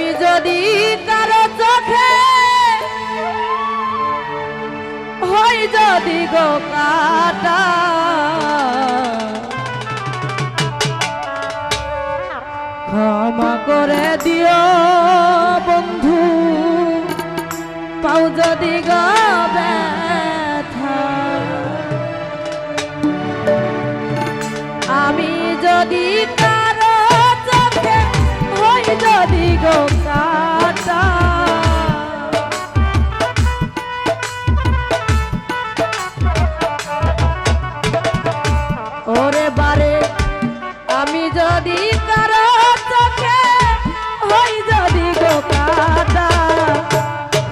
আমি যদি কারও চোখে হই যদি গো কাটা, ক্ষমা করে দিও বন্ধু, পাও যদি গো ব্যথা। আমি যদি কারও চোখে হই যদি গো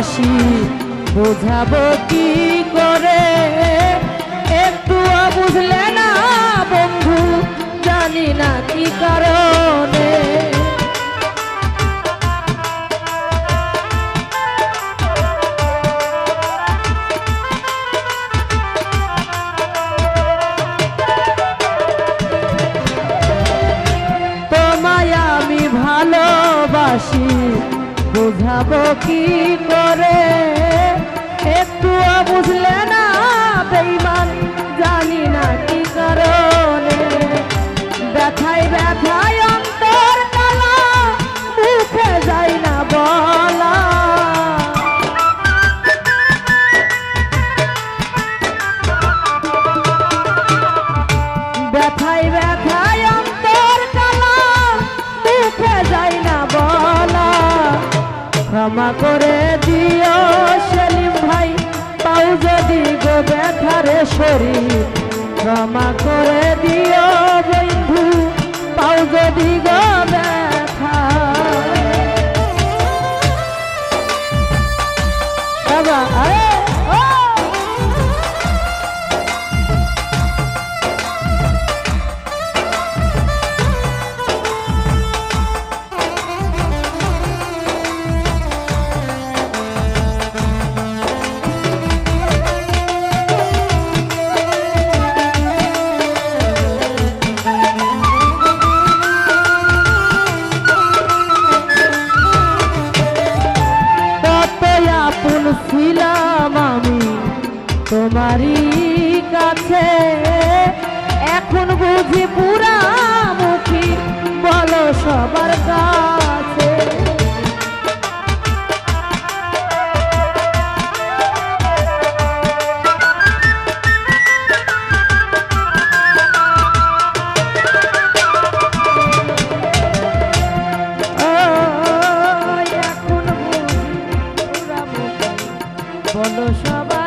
ভালোবাসি বোঝাবো কি করে? একটু বুঝলে না বন্ধু জানি না কি কারণে। বুঝাবো কি করে? ব্যথারে শরীর ক্ষমা করে দিও বন্ধু। পাও যদি গো বুঝি পুরা মুখী বলো সবার কাছে। বলো সবার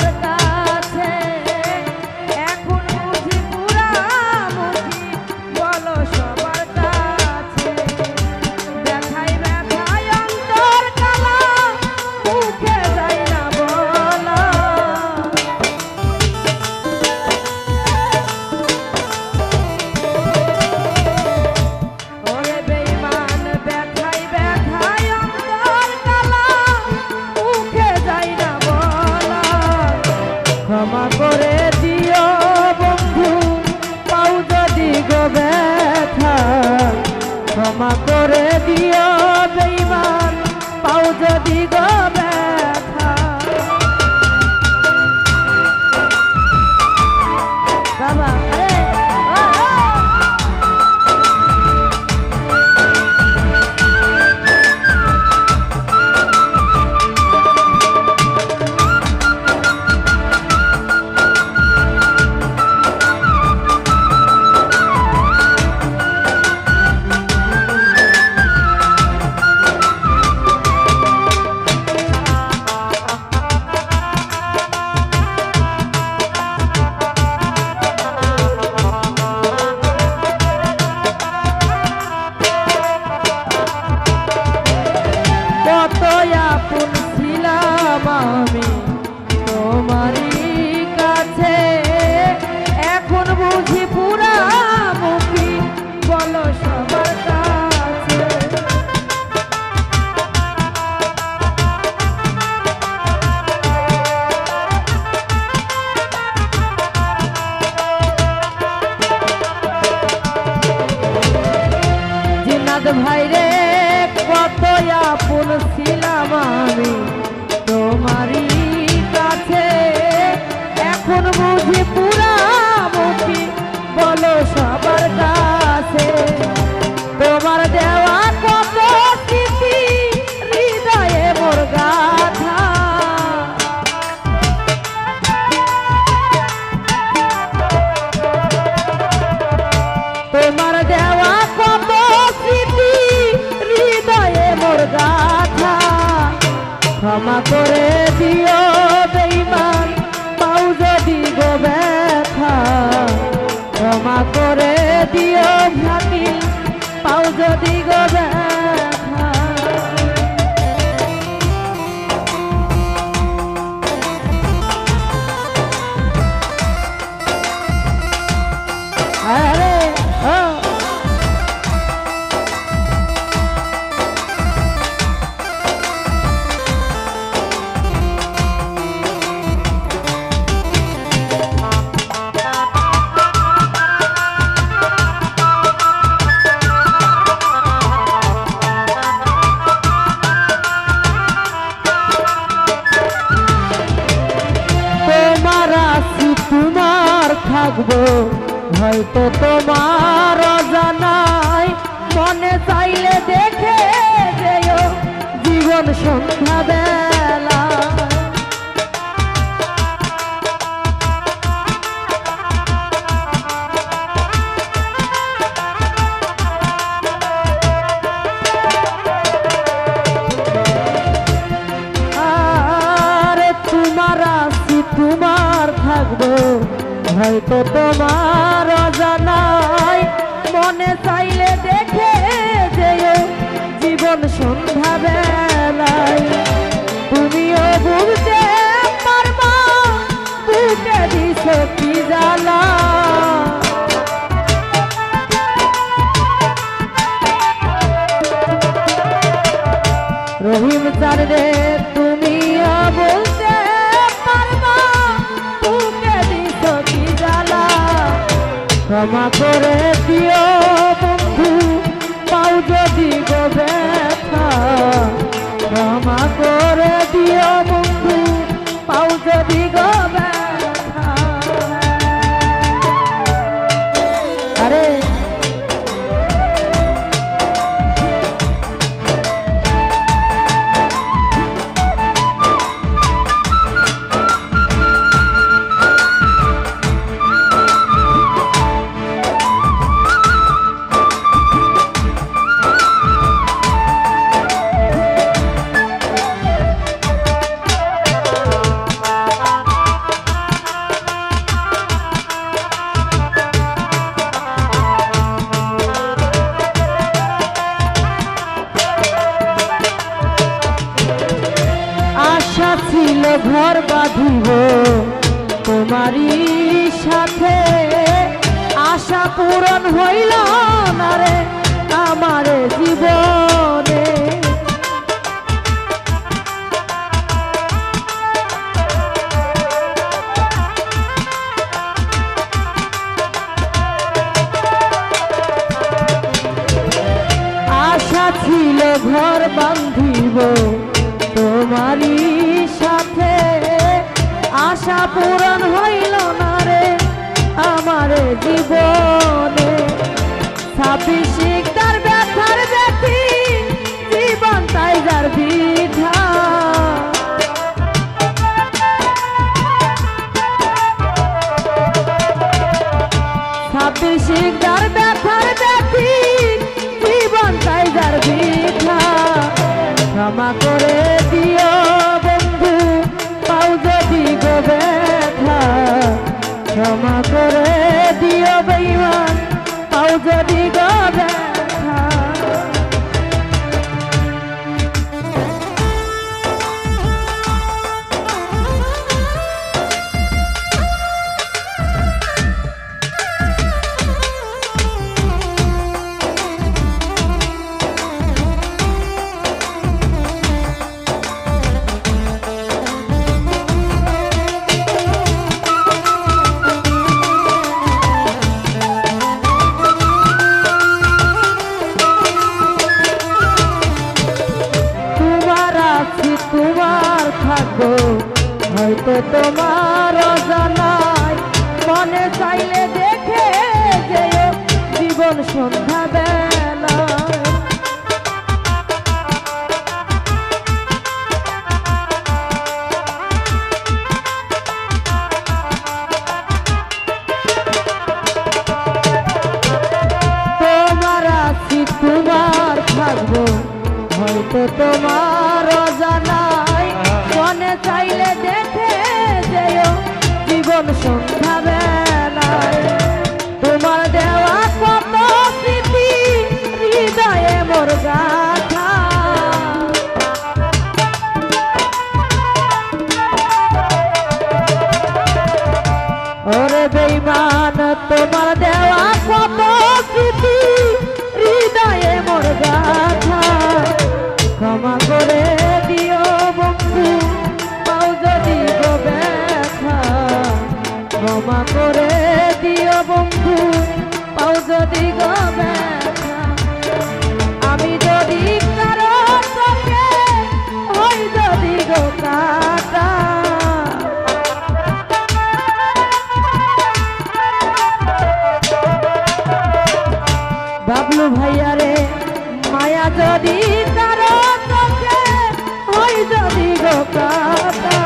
মোর গাথা ক্ষমা করে দিও। থাকব হয়তো তোমার হয়তো তোমার জানাই মনে চাইলে দেখে যেও, জীবন সন্ধ্যা বেলায় তুমিও বুঝতে পারবা বুকে দিছ কি জ্বালা রহিম চার রে ক্ষমা করে দিও বন্ধু পাও যদি ব্যথা। বাঁধিব। তোমারই সাথে আশা পূরণ হইল না রে আমার জীবনে। আশা ছিল ঘর বান্ধিব তোমারই আশা পূরণ হইল না রে আমার জীবনে। তার ব্যথার ব্যথি, জীবন তাই যার বিধা। ছাব্বিশ তার ব্যথার ব্যথি, জীবন তাই যার ক্ষমা করে দিও যদি ব্যথা ক্ষমা করে দিও বেইমান আও যদি গো হয়তো তোমার জানাই মনে চাইলে দেখে যেও জীবন সন্ধ্যা বেলায় তোমার আছি, তোমার থাকব। হয়তো তোমার যদি গো আমি যদি কারও চোখে হই যদি গো কাটা বাবলু ভাইয়া রে, মায়া যদি কারও চোখে হই যদি গো কাটা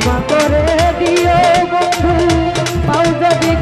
ক্ষমা করে দিও বন্ধু পাও যদি